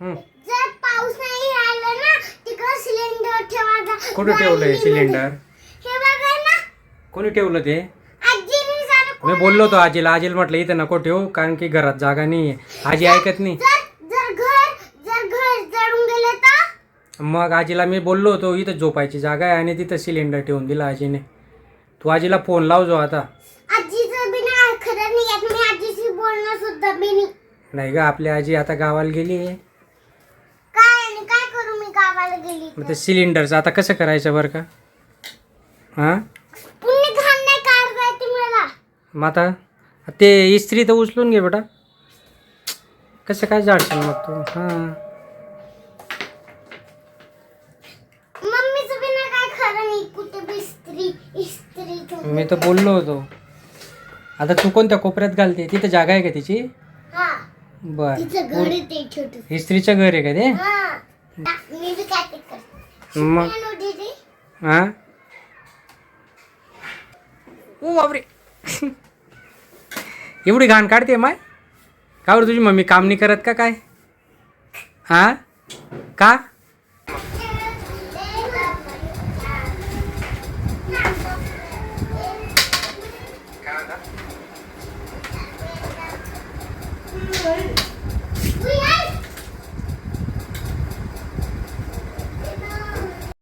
जर पाऊस नाही आला ना तिकडे सिलेंडर ठेवायचा कोणी ठेवलंय सिलेंडर हे बघा ना. कोणी ठेवलं ते? मी बोललो होतो आजीला. आजीला म्हटलं इथं नको ठेवू कारण की घरात जागा नाही आजी ऐकत नाही. मग आजीला मी बोललो होतो इथं झोपायची जागा आहे आणि तिथं सिलेंडर ठेवून दिला आजीने. तू आजीला फोन लाव जो आता. नाही नाही ग आपली आजी आता गावाला गेली आहे गावाला गेली मग ते सिलेंडरचं आता कसं करायचं बरं का? हां? घाण नाही मला. मग आता ते इस्त्री तर उचलून घे बेटा. कसं काय जाडशील मग तू? हां. मम्मीचं बिना काय खरं नाही कुठे बी इस्त्री इस्त्री ठेवून मी तर बोललो होतो. आता तू कोणत्या कोपऱ्यात घालते? तिथं जागा आहे का तिची? हा. बर. तिचं घर आहे ते छोटं इस्त्रीचं घर आहे का ते? हा. मग? बापरे. एवढी घाण काढते माय? का बरं तुझी मम्मी काम नाही करत का काय? हा? का?